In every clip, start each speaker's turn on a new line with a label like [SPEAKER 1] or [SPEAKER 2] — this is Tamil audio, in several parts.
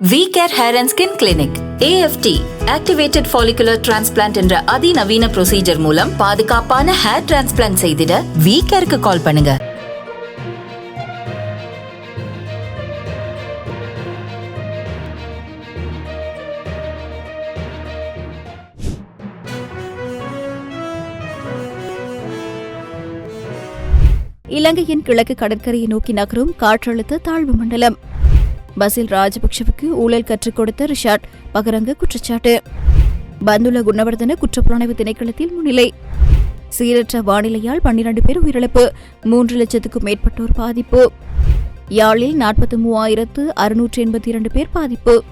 [SPEAKER 1] V care hair and skin clinic AFT activated follicular transplant என்ற அதிநவீன ப்ரொசீஜர் மூலம் பாதுகாப்பான ஹேர் டிரான்ஸ்பிளான்ட் செய்திட வி கேருக்கு கால் பண்ணுங்க.
[SPEAKER 2] இலங்கையின் கிழக்கு கடற்கரையை நோக்கி நகரும் காற்றழுத்த தாழ்வு மண்டலம். பசில் ராஜபக்ஷவுக்கு ஊழல் கற்றுக் கொடுத்த ரிஷாட் பகரங்க குற்றச்சாட்டு. பந்துல குணவர்தன குற்றப்புலனாய்வு திணைக்களத்தில் முன்னிலை. சீரற்ற வானிலையால் பன்னிரண்டு பேர் உயிரிழப்பு மூன்று லட்சத்துக்கும் மேற்பட்டோர் பாதிப்பு. யாழில் நாற்பத்தி மூவாயிரத்து அறுநூற்று எண்பத்தி இரண்டு பேர் பாதிப்பு.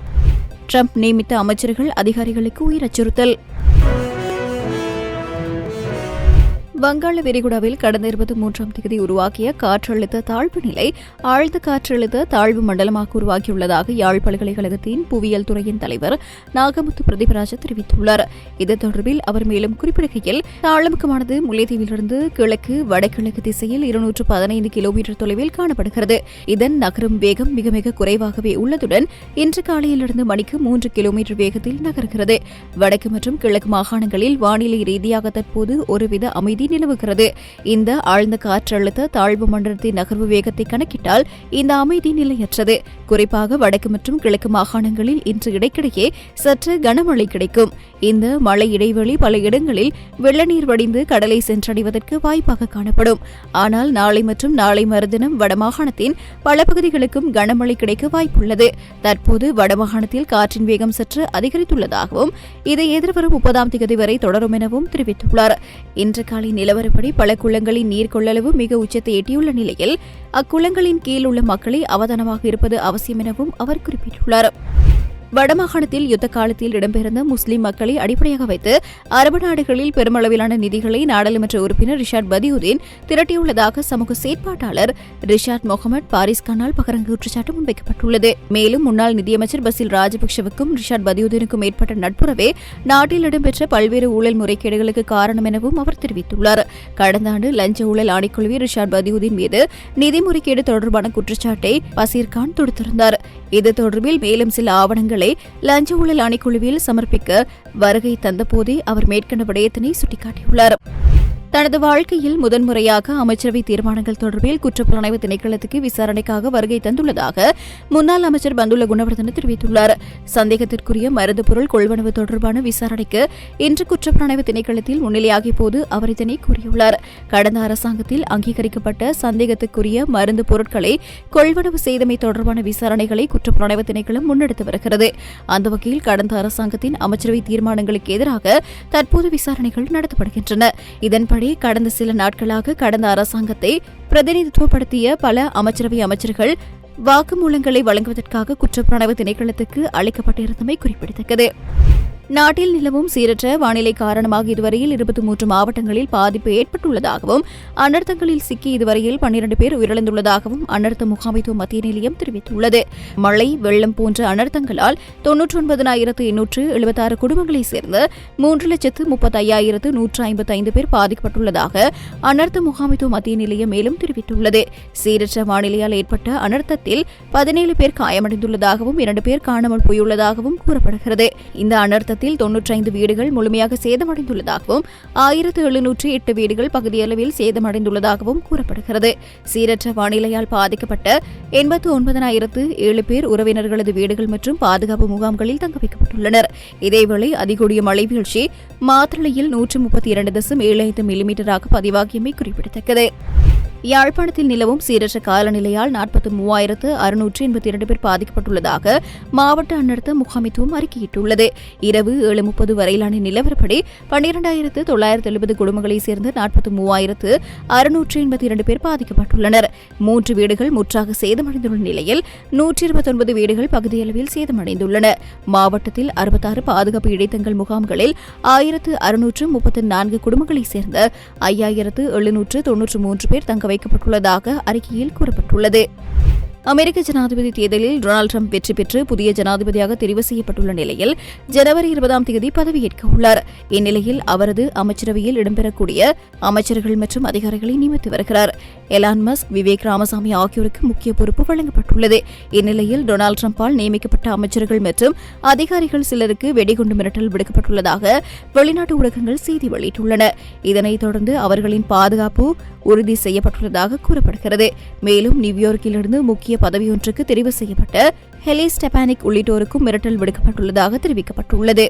[SPEAKER 2] ட்ரம்ப் நியமித்த அமைச்சர்கள் அதிகாரிகளுக்கு உயிர் அச்சுறுத்தல். வங்காள விரிகுடாவில் கடந்த இருபத்தி மூன்றாம் தேதி உருவாக்கிய காற்றழுத்த தாழ்வு நிலை ஆழ்ந்த காற்றழுத்த தாழ்வு மண்டலமாக உருவாகியுள்ளதாக யாழ் பல்கலைக்கழகத்தின் புவியியல் துறையின் தலைவர் நாகமுத்து பிரதிபராஜ தெரிவித்துள்ளார். இது தொடர்பில் அவர் மேலும் குறிப்பிடுகையில் தாழமுகமானது முல்லைத்தீவிலிருந்து கிழக்கு வடகிழக்கு திசையில் இருநூற்று பதினைந்து கிலோமீட்டர் தொலைவில் காணப்படுகிறது. இதன் நகரும் வேகம் மிக மிக குறைவாகவே உள்ளதுடன் இன்று காலையிலிருந்து மணிக்கு மூன்று கிலோமீட்டர் வேகத்தில் நகர்கிறது. வடக்கு மற்றும் கிழக்கு மாகாணங்களில் வானிலை ரீதியாக தற்போது ஒருவித அமைதி நிலவுகிறது. இந்த ஆழ்ந்த காற்றழுத்த தாழ்வு மண்டலத்தின் நகர்வு வேகத்தை கணக்கிட்டால் இந்த அமைதி நிலையற்றது. குறிப்பாக வடக்கு மற்றும் கிழக்கு மாகாணங்களில் இன்று இடைக்கிடையே சற்று கனமழை கிடைக்கும். இந்த மழை இடைவெளி பல இடங்களில் வெள்ளநீர் வடிந்து கடலை சென்றடைவதற்கு வாய்ப்பாக காணப்படும். ஆனால் நாளை மற்றும் நாளை மறுதினம் வடமாகாணத்தின் பல பகுதிகளுக்கும் கனமழை கிடைக்க வாய்ப்புள்ளது. தற்போது வடமாகாணத்தில் காற்றின் வேகம் சற்று அதிகரித்துள்ளதாகவும் இதை எதிர்வரும் முப்பதாம் தேதி வரை தொடரும் எனவும் தெரிவித்துள்ளார். இன்று காலை நிலவரப்படி பல குளங்களின் நீர் கொள்ளளவு மிக உச்சத்தை எட்டியுள்ள நிலையில் அக்குளங்களின் கீழ் உள்ள மக்களை அவதானமாக இருப்பது அவசியம் எனவும் அவர் குறிப்பிட்டுள்ளார். வடமாகாணத்தில் யுத்த காலத்தில் இடம்பெயர்ந்த முஸ்லிம் மக்களை அடிப்படையாக வைத்து அரபு நாடுகளில் பெருமளவிலான நிதிகளை நாடாளுமன்ற உறுப்பினர் ரிஷாட் பதியுதீன் திரட்டியுள்ளதாக சமூக செயற்பாட்டாளர் ரிஷாட் முகமது பாரிஸ்கானால் பகரங்க குற்றச்சாட்டு முன்வைக்கப்பட்டுள்ளது. மேலும் முன்னாள் நிதியமைச்சர் பசில் ராஜபக்சவுக்கும் ரிஷாட் பதியுதீனுக்கும் ஏற்பட்ட நட்புறவே நாட்டில் இடம்பெற்ற பல்வேறு ஊழல் முறைகேடுகளுக்கு காரணம் எனவும் அவர் தெரிவித்துள்ளார். கடந்த ஆண்டு லஞ்ச ஊழல் ஆணைக்குழுவில் ரிஷாட் பதியுதீன் மீது நிதி முறைகேடு தொடர்பான குற்றச்சாட்டை பசீர்கான் தொடுத்திருந்தார். இது தொடர்பில் மேலும் சில ஆவணங்கள் லஞ்ச ஊழல் ஆணைக்குழுவில் சமர்ப்பிக்க வருகை தந்தபோதே அவர் மேற்கண்ட விடயத்தினை சுட்டிக்காட்டியுள்ளார். தனது வாழ்க்கையில் முதன்முறையாக அமைச்சரவை தீர்மானங்கள் தொடர்பில் குற்றப்புலனாய்வு திணைக்களத்துக்கு விசாரணைக்காக வருகை தந்துள்ளதாக முன்னாள் அமைச்சர் பந்துள்ள குணவர்தன தெரிவித்துள்ளார். சந்தேகத்திற்குரிய மருந்து பொருள் கொள்வனவு தொடர்பான விசாரணைக்கு இன்று குற்றப்புலனாய்வு திணைக்களத்தில் முன்னிலையாகிய போது அவர் இதனை கூறியுள்ளார். கடந்த அரசாங்கத்தில் அங்கீகரிக்கப்பட்ட சந்தேகத்துக்குரிய மருந்து பொருட்களை கொள்வனவு செய்தமை தொடர்பான விசாரணைகளை குற்றப்புலனாய்வு திணைக்களம் முன்னெடுத்து வருகிறது. அந்த வகையில் கடந்த அரசாங்கத்தின் அமைச்சரவை தீர்மானங்களுக்கு எதிராக தற்போது விசாரணைகள் நடத்தப்படுகின்றன. இதன்படி கடந்த சில நாட்களாக கடந்த அரசாங்கத்தை பிரதிநிதித்துவப்படுத்திய பல அமைச்சரவை அமைச்சர்கள் வாக்குமூலங்களை வழங்குவதற்காக குற்றப்புலனாய்வு திணைக்களத்துக்கு அளிக்கப்பட்டிருந்தமை குறிப்பிடத்தக்கது. நாட்டில் நிலவும் சீரற்ற வானிலை காரணமாக இதுவரையில் இருபத்தி மூன்று மாவட்டங்களில் பாதிப்பு ஏற்பட்டுள்ளதாகவும் அனர்த்தங்களில் சிக்கி இதுவரையில் பன்னிரண்டு பேர் உயிரிழந்துள்ளதாகவும் அனர்த்த முகாமைத்துவ மத்திய நிலையம் தெரிவித்துள்ளது. மழை வெள்ளம் போன்ற அனர்த்தங்களால் தொன்னூற்றி ஒன்பதனாயிரத்து எண்ணூற்று எழுபத்தாறு குடும்பங்களைச் சேர்ந்த மூன்று லட்சத்து முப்பத்தையாயிரத்து நூற்று ஐம்பத்தி ஐந்து பேர் பாதிக்கப்பட்டுள்ளதாக அனர்த்த முகாமைத்துவ மத்திய நிலையம் மேலும் தெரிவித்துள்ளது. சீரற்ற வானிலையால் ஏற்பட்ட அனர்த்தத்தில் பதினேழு பேர் காயமடைந்துள்ளதாகவும் இரண்டு பேர் காணாமல் போயுள்ளதாகவும் கூறப்படுகிறது. இந்த அனர்த்த சேதத்தில் தொன்னூற்றைந்து வீடுகள் முழுமையாக சேதமடைந்துள்ளதாகவும் ஆயிரத்து எழுநூற்றி எட்டு வீடுகள் பகுதியளவில் சேதமடைந்துள்ளதாகவும் கூறப்படுகிறது. சீரற்ற வானிலையால் பாதிக்கப்பட்ட எண்பத்து ஒன்பதனாயிரத்து ஏழு பேர் உறவினர்களது வீடுகள் மற்றும் பாதுகாப்பு முகாம்களில் தங்க வைக்கப்பட்டுள்ளனர் இதேவேளை அதிகூடிய மழை வீழ்ச்சி மாத்திரையில் நூற்று முப்பத்தி இரண்டு தசம் ஏழு ஐந்து மில்லிமீட்டராக பதிவாகியமை குறிப்பிடத்தக்கது. யாழ்ப்பாணத்தில் நிலவும் சீரற்ற காலநிலையால் நாற்பத்தி மூவாயிரத்து அறுநூற்று எண்பத்தி இரண்டு பேர் பாதிக்கப்பட்டுள்ளதாக மாவட்ட அன்னர்த்த முகாமைத்துவம் அறிக்கையிட்டுள்ளது. இரவு ஏழு முப்பது வரையிலான நிலவரப்படி பன்னிரண்டாயிரத்து தொள்ளாயிரத்து எழுபது குடும்பங்களைச் சேர்ந்த நாற்பத்தி மூவாயிரத்து அறுநூற்று எண்பத்தி இரண்டு பேர் பாதிக்கப்பட்டுள்ளனர். மூன்று வீடுகள் முற்றாக சேதமடைந்துள்ள நிலையில் நூற்றி இருபத்தொன்பது வீடுகள் பகுதியளவில் சேதமடைந்துள்ளன. மாவட்டத்தில் அறுபத்தாறு பாதுகாப்பு இடைத்தங்கள் முகாம்களில் ஆயிரத்து அறுநூற்று முப்பத்தி நான்கு குடும்பங்களைச் சேர்ந்த ஐயாயிரத்து எழுநூற்று தொன்னூற்று மூன்று பேர் தங்க வைக்கப்பட்டுள்ளதாக அறிக்கையில் கூறப்பட்டுள்ளது. அமெரிக்க ஜனாதிபதி தேர்தலில் டொனால்டு ட்ரம்ப் வெற்றி பெற்று புதிய ஜனாதிபதியாக தெரிவு செய்யப்பட்டுள்ள நிலையில் ஜனவரி இருபதாம் தேதி பதவியேற்க உள்ளார். இந்நிலையில் அவரது அமைச்சரவையில் இடம்பெறக்கூடிய அமைச்சர்கள் மற்றும் அதிகாரிகளை நியமித்து வருகிறார். எலான் மஸ்க் விவேக் ராமசாமி ஆகியோருக்கு முக்கிய பொறுப்பு வழங்கப்பட்டுள்ளது. இந்நிலையில் டொனால்டு ட்ரம்பால் நியமிக்கப்பட்ட அமைச்சர்கள் மற்றும் அதிகாரிகள் சிலருக்கு வெடிகுண்டு மிரட்டல் விடுக்கப்பட்டுள்ளதாக வெளிநாட்டு ஊடகங்கள் செய்தி வெளியிட்டுள்ளன. இதனைத் தொடர்ந்து அவர்களின் பாதுகாப்பு உறுதி செய்யப்பட்டுள்ளதாக கூறப்படுகிறது. மேலும் நியூயார்க்கிலிருந்து முக்கிய பதவியொன்றுக்கு தெரிவு செய்யப்பட்ட ஹெலி ஸ்டெபானிக் உள்ளிட்டோருக்கும் மிரட்டல் விடுக்கப்பட்டுள்ளதாக தெரிவிக்கப்பட்டுள்ளது.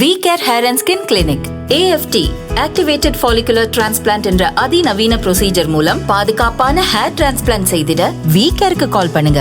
[SPEAKER 1] V care hair and skin clinic AFT activated follicular transplant என்ற அதிநவீன ப்ரொசீஜர் மூலம் பாதுகாப்பான ஹேர் டிரான்ஸ்பிளான்ட் செய்திட வி கேருக்கு கால் பண்ணுங்க.